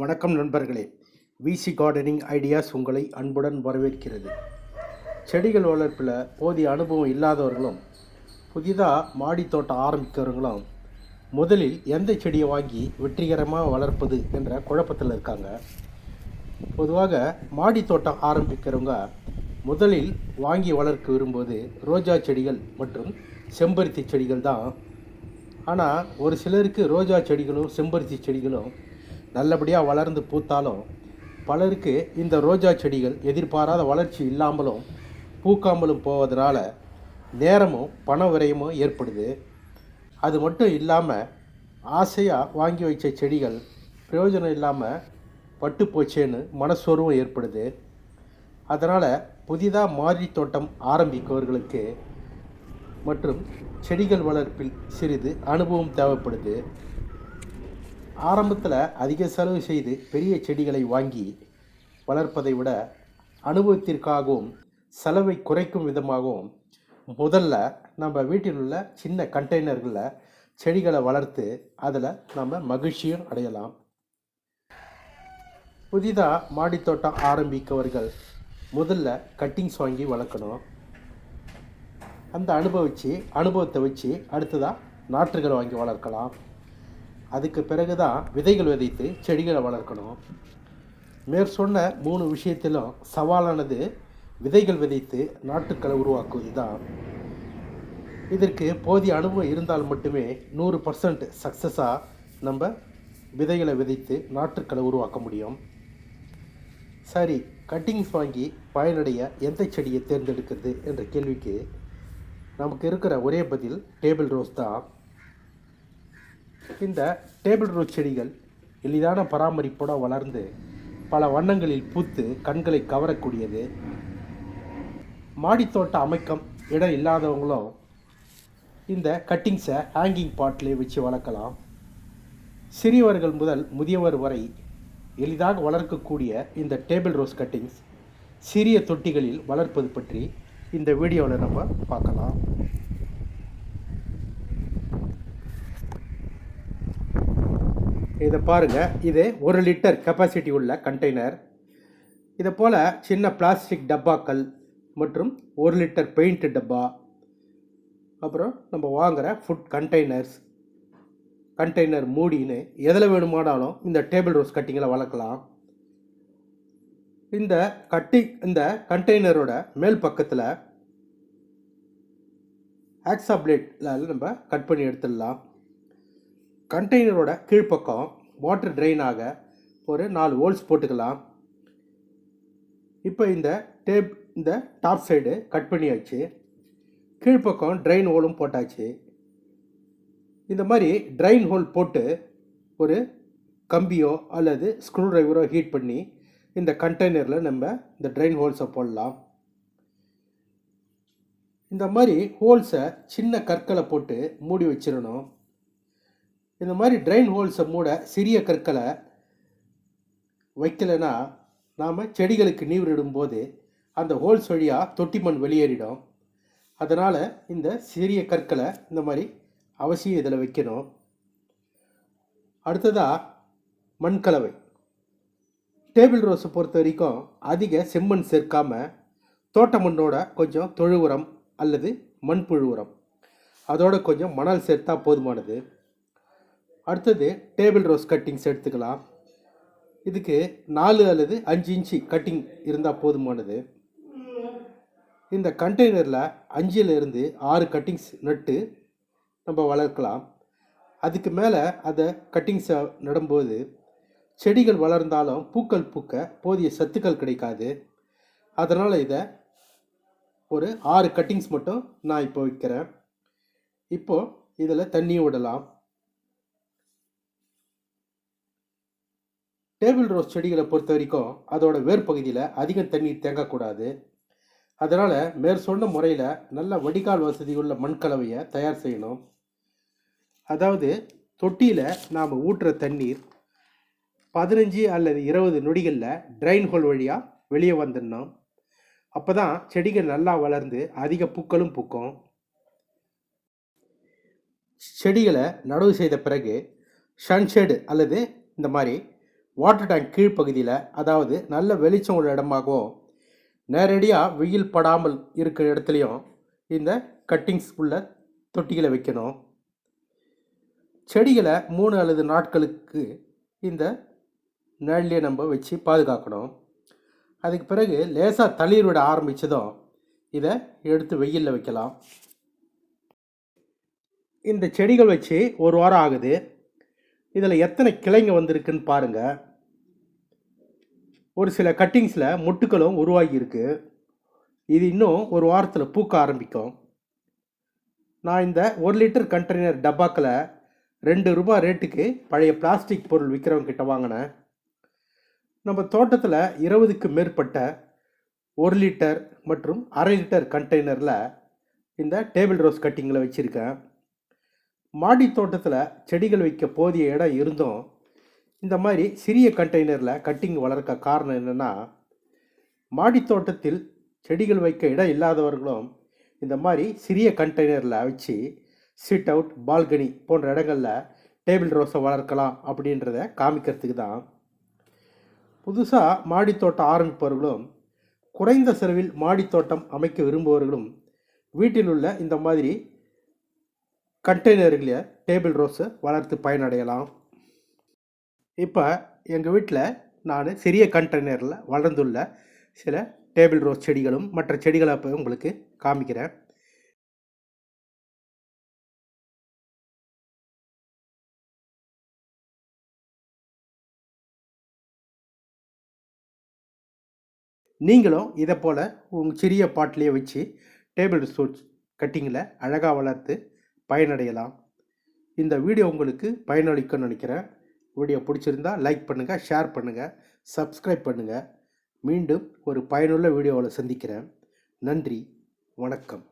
வணக்கம் நண்பர்களே. விசி gardening ideas உங்களை அன்புடன் வரவேற்கிறது. செடிகள் வளர்ப்பில் போதிய அனுபவம் இல்லாதவர்களும் புதிதாக மாடி தோட்டம் ஆரம்பிக்கிறவங்களும் முதலில் எந்த செடியை வாங்கி வெற்றிகரமாக வளர்ப்பது என்ற குழப்பத்தில் இருக்காங்க. பொதுவாக மாடி தோட்டம் ஆரம்பிக்கிறவங்க முதலில் வாங்கி வளர்க்க விரும்புவது ரோஜா செடிகள் மற்றும் செம்பருத்தி செடிகள் தான். ஆனால் ஒரு சிலருக்கு ரோஜா செடிகளும் செம்பருத்தி செடிகளும் நல்லபடியாக வளர்ந்து பூத்தாலும் பலருக்கு இந்த ரோஜா செடிகள் எதிர்பாராத வளர்ச்சி இல்லாமலும் பூக்காமலும் போவதனால நேரமும் பண விரயமும் ஏற்படுது. அது மட்டும் இல்லாமல் ஆசையாக வாங்கி வச்ச செடிகள் பிரயோஜனம் இல்லாமல் பட்டு போச்சேன்னு மனசோர்வும் ஏற்படுது. அதனால் புதிதாக மாதிரி தோட்டம் ஆரம்பிப்பவர்களுக்கு மற்றும் செடிகள் வளர்ப்பில் சிறிது அனுபவம் தேவைப்படுது. ஆரம்பத்தில் அதிக செலவு செய்து பெரிய செடிகளை வாங்கி வளர்ப்பதை விட அனுபவத்திற்காகவும் செலவை குறைக்கும் விதமாகவும் முதல்ல நம்ம வீட்டில் உள்ள சின்ன கண்டெய்னர்களில் செடிகளை வளர்த்து அதில் நம்ம மகிழ்ச்சியும் அடையலாம். புதிதாக மாடித்தோட்டம் ஆரம்பிக்கவர்கள் முதல்ல கட்டிங்ஸ் வாங்கி வளர்க்கணும். அந்த அனுபவிச்சு அனுபவத்தை வச்சு அடுத்ததாக நாற்றுகளை வாங்கி வளர்க்கலாம். அதுக்கு பிறகு தான் விதைகள் விதைத்து செடிகளை வளர்க்கணும். மேற் சொன்ன மூணு விஷயத்திலும் சவாலானது விதைகள் விதைத்து நாட்டுக்களை உருவாக்குவது தான் இதற்கு போதிய அனுபவம் இருந்தால் மட்டுமே நூறு பர்சன்ட் சக்ஸஸாக நம்ம விதைகளை விதைத்து நாற்றுக்களை உருவாக்க முடியும். சரி கட்டிங்ஸ் வாங்கி பயனடைய எந்த செடியை தேர்ந்தெடுக்கிறது என்ற கேள்விக்கு நமக்கு இருக்கிற ஒரே பதில் டேபிள் ரோஸ் தான். இந்த டேபிள் ரோஸ் செடிகள் எளிதான பராமரிப்போடு வளர்ந்து பல வண்ணங்களில் பூத்து கண்களை கவரக்கூடியது. மாடித்தோட்ட அமைக்கம் இடம் இல்லாதவங்களும் இந்த கட்டிங்ஸை ஹேங்கிங் பாட்டிலே வச்சு வளர்க்கலாம். சிறியவர்கள் முதல் முதியவர் வரை எளிதாக வளர்க்கக்கூடிய இந்த டேபிள் ரோஸ் கட்டிங்ஸ் சிறிய தொட்டிகளில் வளர்ப்பது பற்றி இந்த வீடியோவில் நம்ம பார்க்கலாம். இதை பாருங்கள் இது ஒரு லிட்டர் கெப்பாசிட்டி உள்ள கண்டெய்னர் இதை போல் சின்ன பிளாஸ்டிக் டப்பாக்கள் மற்றும் ஒரு லிட்டர் பெயிண்ட் டப்பா. அப்புறம் நம்ம வாங்குகிற ஃபுட் கண்டெய்னர்ஸ் கண்டெய்னர் மூடின்னு எதில் வேணுமானாலும் இந்த டேபிள் ரோஸ் கட்டிங்களை வளர்க்கலாம். இந்த கட்டி இந்த கண்டெய்னரோட மேல் பக்கத்தில் ஆக்ஸா பிளேட்டில் நம்ம கட் பண்ணி எடுத்துடலாம். கண்டெய்னரோட கீழ்ப்பக்கம் வாட்டர் ட்ரெயின் ஆக ஒரு நாலு ஹோல்ஸ் போட்டுக்கலாம். இப்போ இந்த டேப் இந்த டாப் சைடு கட் பண்ணியாச்சு. கீழ்ப்பக்கம் ட்ரெயின் ஹோலும் போட்டாச்சு. இந்த மாதிரி ட்ரைன் ஹோல் போட்டு ஒரு கம்பியோ அல்லது ஸ்க்ரூ ட்ரைவரோ ஹீட் பண்ணி இந்த கண்டெய்னரில் நம்ம இந்த ட்ரெயின் ஹோல்ஸை போடலாம். இந்த மாதிரி ஹோல்ஸை சின்ன கற்களை போட்டு மூடி வச்சிடணும். இந்த மாதிரி ட்ரைன் ஹோல்ஸை மூட சிறிய கற்களை வைக்கலைன்னா நாம் செடிகளுக்கு நீர் இடும்போது அந்த ஹோல்ஸ் வழியாக தொட்டி மண் வெளியேறிடும். அதனால் இந்த சிறிய கற்களை இந்த மாதிரி அவசியம் இதில் வைக்கணும். அடுத்ததாக மண்கலவை டேபிள் ரோஸை பொறுத்த வரைக்கும் அதிக செம்மண் சேர்க்காம தோட்ட மண்ணோட கொஞ்சம் தொழு உரம் அல்லது மண்புழு உரம் அதோட கொஞ்சம் மணல் சேர்த்தா போதுமானது. அடுத்தது டேபிள் ரோஸ் கட்டிங்ஸ் எடுத்துக்கலாம். இதுக்கு நாலு அல்லது அஞ்சு இன்ச்சு கட்டிங் இருந்தால் போதுமானது. இந்த கண்டெய்னரில் அஞ்சிலிருந்து ஆறு கட்டிங்ஸ் நட்டு நம்ம வளர்க்கலாம். அதுக்கு மேலே அதை கட்டிங்ஸை நடும்போது செடிகள் வளர்ந்தாலும் பூக்கள் பூக்க போதிய சத்துக்கள் கிடைக்காது. அதனால் இதை ஒரு ஆறு கட்டிங்ஸ் மட்டும் நான் இப்போ வைக்கிறேன். இப்போது இதில் தண்ணி விடலாம் டேபிள் ரோஸ் செடிகளை பொறுத்த வரைக்கும் அதோட வேர் பகுதியில் அதிகம் தண்ணீர் தேங்கக்கூடாது. அதனால் மேற் சொன்ன முறையில் நல்ல வடிகால் வசதி உள்ள மண்கலவையை தயார் செய்யணும். அதாவது தொட்டியில் நாம் ஊற்றுற தண்ணீர் பதினஞ்சு அல்லது இருபது நொடிகளில் ட்ரைன் ஹோல் வழியாக வெளியே வந்துடணும். அப்போ தான் செடிகள் நல்லா வளர்ந்து அதிக பூக்களும் பூக்கும். செடிகளை நடவு செய்த பிறகு சன்ஷேடு அல்லது இந்த மாதிரி வாட்டர் டேங்க் கீழ்ப்பகுதியில் அதாவது நல்ல வெளிச்சம் உள்ள இடமாகவும் நேரடியாக வெயில் படாமல் இருக்கிற இடத்துலையும் இந்த கட்டிங்ஸ் உள்ள தொட்டிகளை வைக்கணும். செடிகளை மூணு அல்லது நாட்களுக்கு இந்த நிழல்லையே நம்ம வச்சு பாதுகாக்கணும். அதுக்கு பிறகு லேசாக தளிர் விட ஆரம்பித்ததும் இதை எடுத்து வெயிலில் வைக்கலாம். இந்த செடிகள் வச்சு ஒரு வாரம் ஆகுது. இதில் எத்தனை கிளைங்க வந்திருக்குன்னு பாருங்கள் ஒரு சில கட்டிங்ஸில் மொட்டுக்களும் உருவாகியிருக்கு. இது இன்னும் ஒரு வாரத்தில் பூக்க ஆரம்பிக்கும். நான் இந்த ஒரு லிட்டர் கண்டெய்னர் டப்பாக்கில் ரெண்டு ரூபாய் ரேட்டுக்கு பழைய பிளாஸ்டிக் பொருள் விற்கிறவங்கிட்ட வாங்கினேன். நம்ம தோட்டத்தில் இருபதுக்கு மேற்பட்ட ஒரு லிட்டர் மற்றும் அரை லிட்டர் கண்டெய்னரில் இந்த டேபிள் ரோஸ் கட்டிங்கில் வச்சுருக்கேன். மாடி தோட்டத்தில் செடிகள் வைக்க போதிய இடம் இருந்தும் இந்த மாதிரி சிறிய கண்டெய்னரில் கட்டிங் வளர்க்க காரணம் என்னென்னா மாடித்தோட்டத்தில் செடிகள் வைக்க இடம் இல்லாதவர்களும் இந்த மாதிரி சிறிய கண்டெய்னரில் வச்சு சிட் அவுட் பால்கனி போன்ற இடங்களில் டேபிள் ரோஸை வளர்க்கலாம் அப்படின்றத காமிக்கிறதுக்கு தான். புதுசாக மாடித்தோட்டம் ஆரம்பிப்பவர்களும் குறைந்த செலவில் மாடித்தோட்டம் அமைக்க விரும்புபவர்களும் வீட்டில் உள்ள இந்த மாதிரி கண்டெய்னர்களில் டேபிள் ரோஸை வளர்த்து பயனடையலாம். இப்போ எங்கள் வீட்டில் நான் சிறிய கண்டெய்னரில் வளர்ந்துள்ள சில டேபிள் ரோஸ் செடிகளும் மற்ற செடிகளை இப்போ உங்களுக்கு காமிக்கிறேன். நீங்களும் இதை போல் உங்கள் சிறிய பாட்டிலேயே வச்சு டேபிள் ரோஸ் கட்டிங்கில் அழகாக வளர்த்து பயனடையலாம். இந்த வீடியோ உங்களுக்கு பயனளிக்கும்னு நினைக்கிறேன். வீடியோ பிடிச்சிருந்தா லைக் பண்ணுங்கள் ஷேர் பண்ணுங்கள் சப்ஸ்கிரைப் பண்ணுங்கள் மீண்டும் ஒரு பயனுள்ள வீடியோவில் சந்திக்கிறேன். நன்றி வணக்கம்.